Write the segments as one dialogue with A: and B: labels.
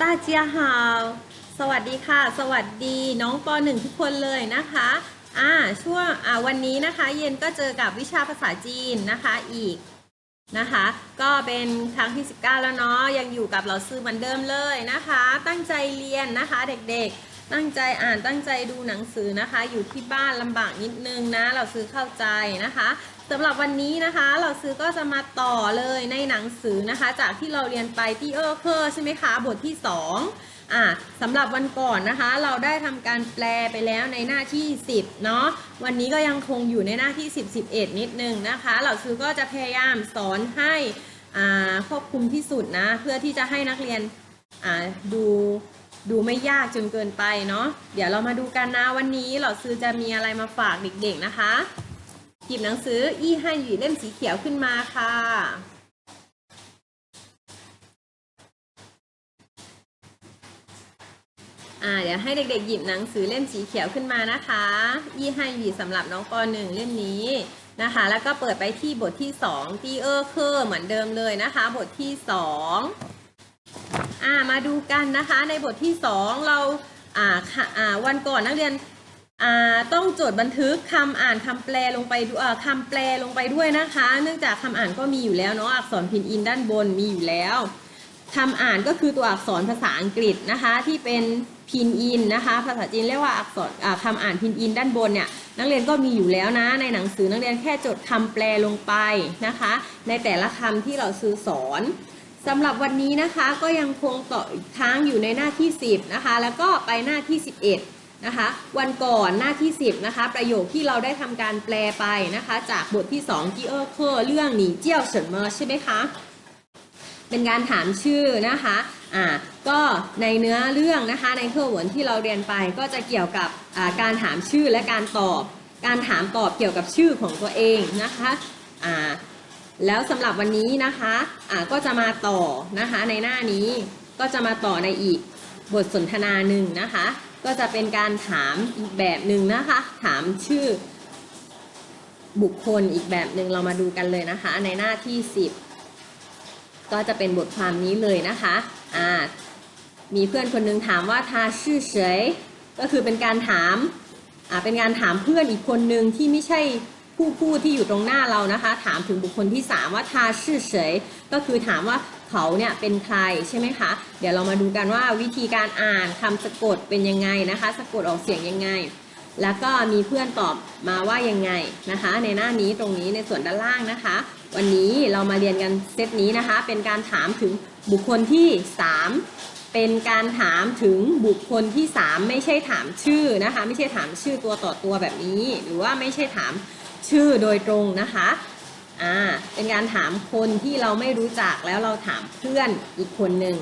A: ตาเจียฮาวสวัสดีค่ะ สวัสดีน้องปหนึ่งทุกคนเลยนะคะอ่าช่วงอ่าวันนี้นะคะ เย็นก็เจอกับวิชาภาษาจีนนะคะอีกนะคะ ก็เป็นครั้งที่ 19 แล้วเนาะยังอยู่กับเราซื้อเหมือนเดิมเลยนะคะ ตั้งใจเรียนนะคะเด็กๆ ตั้งใจอ่านตั้งใจดูหนังสือนะคะ อยู่ที่บ้านลำบากนิดนึงนะ เราซื้อเข้าใจนะคะ สำหรับวันนี้นะคะเราซื้อก็จะมาต่อเลยในหนังสือนะคะ จากที่เราเรียนไปที่เออเคอร์ใช่ไหมคะ บทที่2อ่าสำหรับวันก่อนนะคะ เราได้ทำการแปลไปแล้วในหน้าที่ 10เนาะวันนี้ก็ยังคงอยู่ในหน้าที่ 10 11 นิดนึงนะคะเราซื้อก็จะพยายามสอนให้อ่าควบคุมที่สุดนะ เพื่อที่จะให้นักเรียนอ่าดูดูไม่ยากจนเกินไปเนาะเดี๋ยวเรามาดูกันนะวันนี้เราซื้อจะมีอะไรมาฝากเด็กๆนะคะ หยิบหนังสืออี้ฮั่นหยีเล่มสีเขียวขึ้นมาค่ะ อ่าเดี๋ยวให้เด็กๆ หยิบหนังสือเล่มสีเขียวขึ้นมานะคะอี้ฮั่นหยีสำหรับน้องปหนึ่งเล่มนี้นะคะ แล้วก็เปิดไปที่บทที่สองตีเออร์เคอร์เหมือนเดิมเลยนะคะ บทที่สองอ่ามาดูกันนะคะในบทที่สองเราอ่าค่ะอ่าวันก่อนนักเรียน ต้องจดบันทึกคำอ่านคำแปลลงไปดูอ่าคำแปลลงไปด้วยนะคะ เนื่องจากคำอ่านก็มีอยู่แล้วเนาะอักษรพินอินด้านบนมีอยู่แล้วคำอ่านก็คือตัวอักษรภาษาอังกฤษนะคะที่เป็นพินอินนะคะ ภาษาจีนเรียกว่าอักษรคำอ่านพินอินด้านบนเนี่ยนักเรียนก็มีอยู่แล้วนะ ในหนังสือนักเรียนแค่จดคำแปลลงไปนะคะ ในแต่ละคำที่เราซื้อสอนสำหรับวันนี้นะคะก็ยังคงต่อครั้งอยู่ในหน้าที่ 10นะคะแล้วก็ไปหน้าที่ 11 นะคะ วันก่อนหน้าที่ 10 นะคะ ประโยคที่เราได้ทำการแปลไปนะคะ จากบทที่2ที่เออเคอเรื่องหนีเจี้ยวเฉินเมอใช่ไหมคะ เป็นการถามชื่อนะคะ อ่า ก็ในเนื้อเรื่องนะคะ ในเครื่องหวนที่เราเรียนไปก็จะเกี่ยวกับการถามชื่อและการตอบ การถามตอบเกี่ยวกับชื่อของตัวเองนะคะ อ่า แล้วสำหรับวันนี้นะคะ อ่า ก็จะมาต่อนะคะ ในหน้านี้ก็จะมาต่อในอีกบทสนทนาหนึ่งนะคะ ก็จะเป็นการถามอีกแบบหนึ่งนะคะ ถามชื่อบุคคลอีกแบบหนึ่งเรามาดูกันเลยนะคะ ในหน้าที่ 10 ก็จะเป็นบทความนี้เลยนะคะอ่ามีเพื่อนคนหนึงถามว่าทาชื่อเฉยก็คือเป็นการถามอ่าเป็นการถามเพื่อนอีกคนหนึ่งที่ไม่ใช่ผู้พูดที่อยู่ตรงหน้าเรานะคะ ถามถึงบุคคลที่ 3 ว่าทาชื่อเฉยก็คือถามว่า เขาเนี่ยเป็นใครใช่ไหมคะ เดี๋ยวเรามาดูกันว่าวิธีการอ่านคำสะกดเป็นยังไงนะคะ สะกดออกเสียงยังไง แล้วก็มีเพื่อนตอบมาว่ายังไงนะคะ ในหน้านี้ตรงนี้ในส่วนด้านล่างนะคะ วันนี้เรามาเรียนกันเซตนี้นะคะ เป็นการถามถึงบุคคลที่ 3 เป็นการถามถึงบุคคลที่ 3 ไม่ใช่ถามชื่อนะคะ ไม่ใช่ถามชื่อตัวต่อตัวแบบนี้ หรือว่าไม่ใช่ถามชื่อโดยตรงนะคะ อ่าเป็นการถามคนที่เราไม่รู้จักแล้วเราถามเพื่อนอีกคนหนึ่ง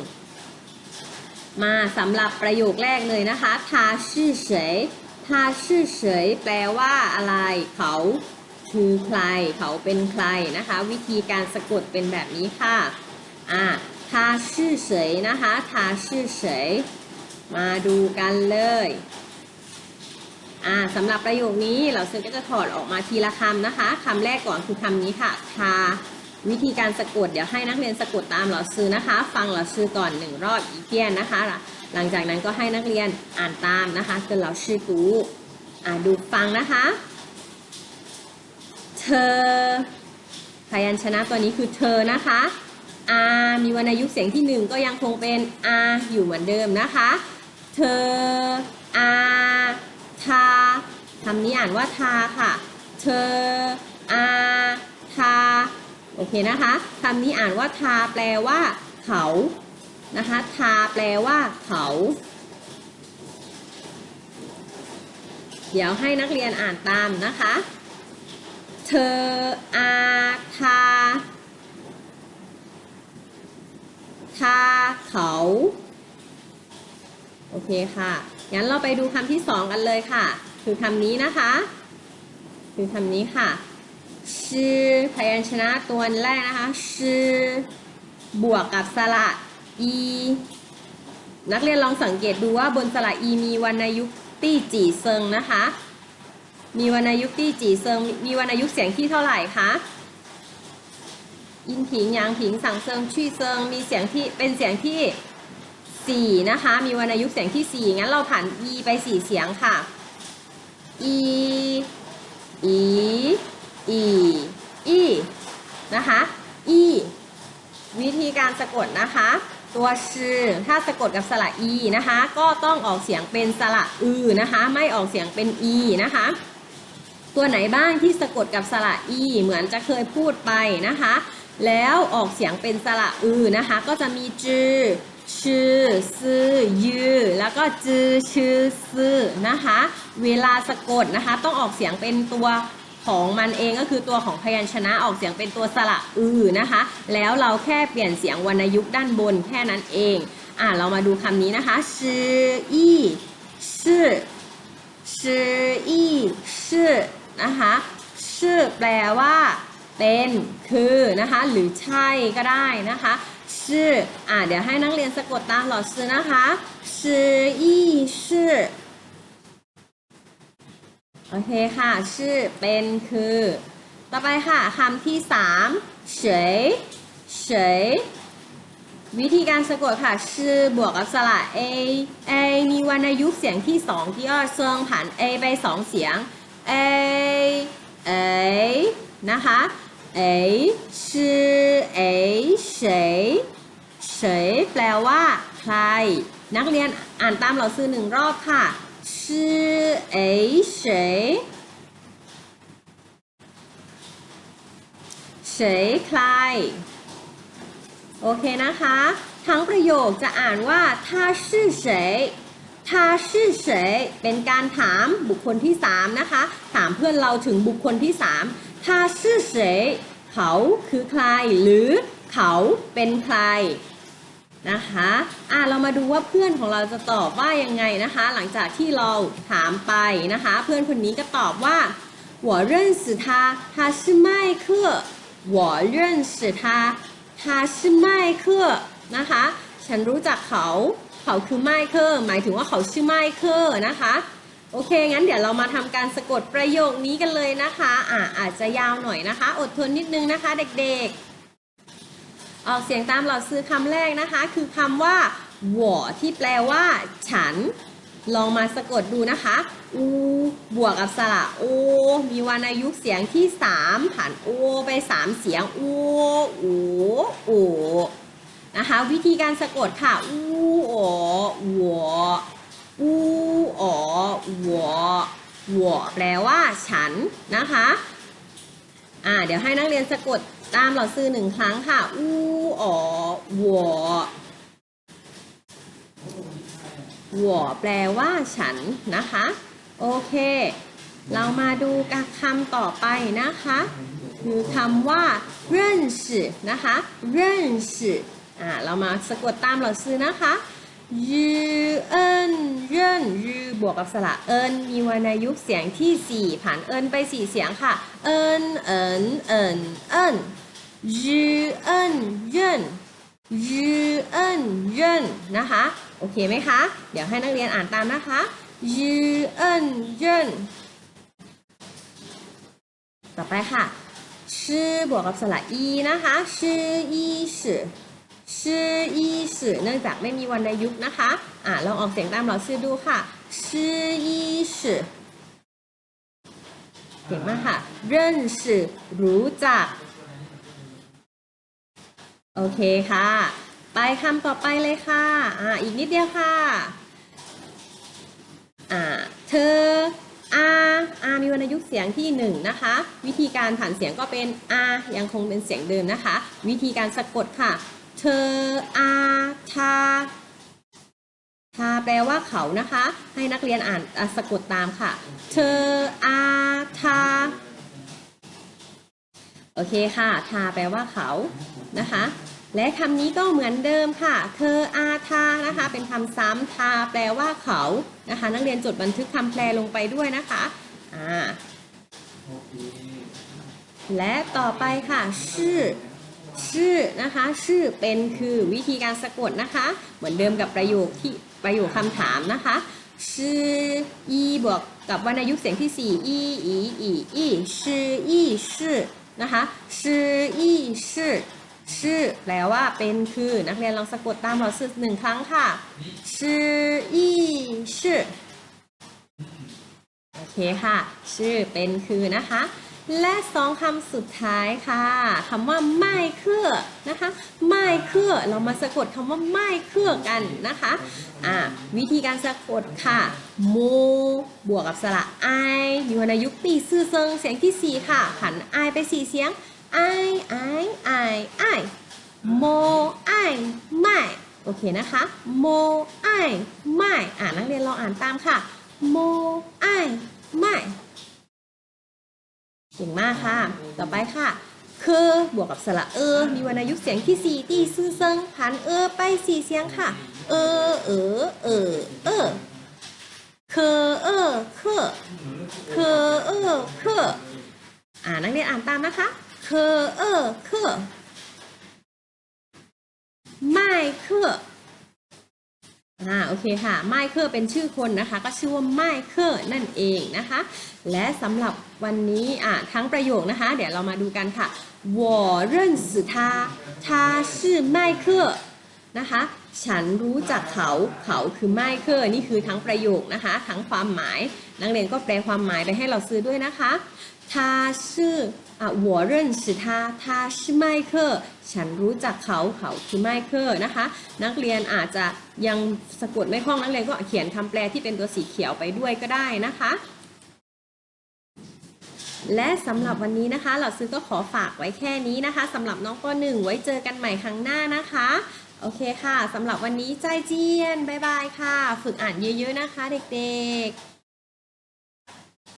A: มาสำหรับประโยคแรกเลยนะคะทาชื่อเฉยทาชื่อเฉยแปลว่าอะไร เขาคือใคร เขาเป็นใครนะคะ วิธีการสะกดเป็นแบบนี้ค่ะอ่าทาชื่อเฉยนะคะทาชื่อเฉยมาดูกันเลย อ่าสำหรับประโยคนี้เราซึ่งก็จะถอดออกมาทีละคำนะคะคำแรกก่อนคือคำนี้ค่ะทาวิธีการสะกดเดี๋ยวให้นักเรียนสะกดตามเหล่าซื้อนะคะ ฟังเหล่าซื้อก่อนหนึ่งรอบอีเทียนนะคะ หลังจากนั้นก็ให้นักเรียนอ่านตามนะคะเกินเหล่าชื่อกูอ่าดูฟังนะคะ เธอพยัญชนะตัวนี้คือเธอนะคะอามีวรรณยุกต์เสียงที่หนึ่งก็ยังคงเป็นอาอยู่เหมือนเดิมนะคะ เธออา ทาคำนี้อ่านว่าทาค่ะ เธอ อาทา โอเคนะคะคำนี้อ่านว่าทาแปลว่า เขา นะคะ ทาแปลว่า เขา เดี๋ยวให้นักเรียนอ่านตามนะคะ เธอ อาทา ทา เขา โอเคค่ะ งั้นเราไปดูคำที่สองกันเลยค่ะ คือคำนี้นะคะ คือคำนี้ค่ะชื่อพยัญชนะตัวแรกนะคะชื่อบวกกับสระอีนักเรียนลองสังเกตดูว่าบนสระอีมีวรรณยุกต์ตี้จีเซิงนะคะ มีวรรณยุกต์ตี้จีเซิง มีวรรณยุกต์เสียงที่เท่าไหร่คะอินผิงยางผิงสังเซิงชี่เซิงมีเสียงที่เป็นเสียงที่ สี่นะคะ มีวรรณยุกต์เสียงที่สี่งั้นเราผ่าน e ไปสี่เสียงค่ะ e e e e นะคะ e วิธีการสะกดนะคะ ตัวชื่อถ้าสะกดกับสระ e นะคะ ก็ต้องออกเสียงเป็นสระอือนะคะ ไม่ออกเสียงเป็น e นะคะ ตัวไหนบ้างที่สะกดกับสระ e เหมือนจะเคยพูดไปนะคะ แล้วออกเสียงเป็นสระอือนะคะ ก็จะมีจือ ชื่อซื่อยือแล้วก็จือชื่อซื่อนะคะ เวลาสะกดนะคะ ต้องออกเสียงเป็นตัวของมันเองก็คือตัวของพยัญชนะออกเสียงเป็นตัวสระอือนะคะ แล้วเราแค่เปลี่ยนเสียงวรรณยุกต์ด้านบนแค่นั้นเอง อ่าเรามาดูคำนี้นะคะชื่ออีชื่อชื่ออีชื่อนะคะชื่อแปลว่าเป็นคือนะคะหรือใช่ก็ได้นะคะ ชื่ออ่าเดี๋ยวให้นักเรียนสะกดตามหลอดชื่อนะคะชื่ออีชื่อโอเคค่ะ ชื่อเป็นคือ ต่อไปค่ะคำที่สามเฉยเฉยวิธีการสะกดค่ะ ชื่อบวกกับสระ a a มีวรรณยุกต์เสียงที่สองที่อ้อเซิงผ่าน a ไปสองเสียง a a นะคะ เอชื่อเอเฉยเฉยแปลว่า ใคร นักเรียนอ่านตามเราซื้อหนึ่งรอบค่ะชื่อเอเฉยเฉยใคร โอเคนะคะ ทั้งประโยคจะอ่านว่า他是谁他是谁เเป็นการถามบุคคลที่ 3 นะคะ ถามเพื่อนเราถึงบุคคลที่ 3他是谁เขาคือใคร หรือเขาเป็นใครนะคะอ่ะเรามาดูว่าเพื่อนของเราจะตอบว่ายังไงนะคะ หลังจากที่เราถามไปนะคะ เพื่อนคนนี้ก็ตอบว่า我认识他他是麦克我认识他他是麦克นะคะ ฉันรู้จักเขา เขาคือไมเคิลหมายถึงว่าเขาชื่อไมเคิลนะคะ โอเค งั้นเดี๋ยวเรามาทำการสะกดประโยคนี้กันเลยนะคะอ่าอาจจะยาวหน่อยนะคะ อดทนนิดนึงนะคะ เด็กๆ ออกเสียงตามเราซื้อคำแรกนะคะ คือคำว่าหวอที่แปลว่า ฉัน ลองมาสะกดดูนะคะ อู บวกกับสระโอ มีวรรณยุกต์เสียงที่ 3 ผ่านโอ ไป 3 เสียงอูอูโอนะคะ วิธีการสะกดค่ะ อูอ๋อหวอ อูอ๋อหวอหวอแปลว่าฉันนะคะอ่าเดี๋ยวให้นักเรียนสะกดตามเราซื้อหนึ่งครั้งค่ะอูอ๋อหวอหวอแปลว่าฉันนะคะ โอเค เรามาดูกับคำต่อไปนะคะคือคำว่าเรื่นสืนะคะเรื่นสือ่าเรามาสะกดตามเราซื้อนะคะ ยืเอินเรื่นยืบวกกับสระเอินมีวรรณยุกต์เสียงที่ 4 ผ่านเอินไป4เสียงค่ะ เอินเอินเอินเอินยืเอินเรื่นยืเอินเยินนะคะ โอเคไหมคะ เดี๋ยวให้นักเรียนอ่านตามนะคะยืเอินเยินต่อไปค่ะชื่อบวกกับสระอีนะคะชื่ออีสื่อ ชื่ออีสื่อเนื่องจากไม่มีวรรณยุกต์นะคะ อ่าลองออกเสียงตามเราชื่อดูค่ะ ชื่ออีสื่อเก่งมากค่ะเรื่นสื่อรู้จัก โอเคค่ะ ไปคำต่อไปเลยค่ะ อ่า อีกนิดเดียวค่ะ อ่า เธออาอามีวรรณยุกต์เสียงที่หนึ่งนะคะ วิธีการผ่านเสียงก็เป็นอายังคงเป็นเสียงเดิมนะคะ วิธีการสะกดค่ะ เธออาทาทาแปลว่าเขานะคะ ให้นักเรียนอ่านสะกดตามค่ะ เธออาทาโอเคค่ะ ทาแปลว่าเขานะคะ และคำนี้ก็เหมือนเดิมค่ะ เธออาทานะคะ เป็นคำซ้ำทาแปลว่าเขานะคะ นักเรียนจดบันทึกคำแปลลงไปด้วยนะคะอ่าและต่อไปค่ะ ชื่อ ชื่อนะคะ ชื่อเป็นคือวิธีการสะกดนะคะ เหมือนเดิมกับประโยคที่ประโยคคำถามนะคะ ชื่ออีบวกกับวรรณยุกต์เสียงที่4อีอีอีอีชื่ออีชื่อนะคะชื่ออีชื่อชื่อแปลว่าเป็นคือนักเรียนลองสะกดตามเราชื่อหนึ่งครั้งค่ะชื่ออีชื่อโอเคค่ะ ชื่อเป็นคือนะคะ และสองคำสุดท้ายค่ะคำว่าไม่เครือนะคะไม่เครือเรามาสะกดคำว่าไม่เครือกันนะคะอ่าวิธีการสะกดค่ะโมบวกกับสระไอมีวรรณยุกต์ตีซื่อเซิงเสียงที่สี่ค่ะผันไอไปสี่เสียงไอไอไอไอโมไอไม่โอเคนะคะโมไอไม่อ่านักเรียนลองอ่านตามค่ะโมไอไม่ เก่งมากค่ะ ต่อไปค่ะคือบวกกับสระเออ มีวรรณยุกต์เสียงที่สี่ตีซื่อเซิงผันเออไปสี่เสียงค่ะ เออ เออ เออ เออเคอเออเคอเคอเออเคออ่านักเรียนอ่านตามนะคะเคอเออเคอไม่เคอ อ่าโอเคค่ะไมเคิลเป็นชื่อคนนะคะ ก็ชื่อว่าไมเคิลนั่นเองนะคะ และสำหรับวันนี้อ่ะทั้งประโยคนะคะ เดี๋ยวเรามาดูกันค่ะ我认识他他是麦克นะคะ ฉันรู้จักเขาเขาคือไมเคิลนี่คือทั้งประโยคนะคะ ทั้งความหมาย นักเรียนก็แปลความหมายไปให้เราซื้อด้วยนะคะ他是อ่ะ我认识他他是麦克 ฉันรู้จักเขาเขาคือไมเคิลนะคะ นักเรียนอาจจะยังสะกดไม่คล่องนักเรียนก็เขียนคำแปลที่เป็นตัวสีเขียวไปด้วยก็ได้นะคะ และสำหรับวันนี้นะคะ เราซื้อก็ขอฝากไว้แค่นี้นะคะสำหรับน้องป .1 ไว้เจอกันใหม่ครั้งหน้านะคะโอเคค่ะสำหรับวันนี้ใจเจียน บ๊ายบายค่ะ ฝึกอ่านเยอะๆนะคะเด็กๆ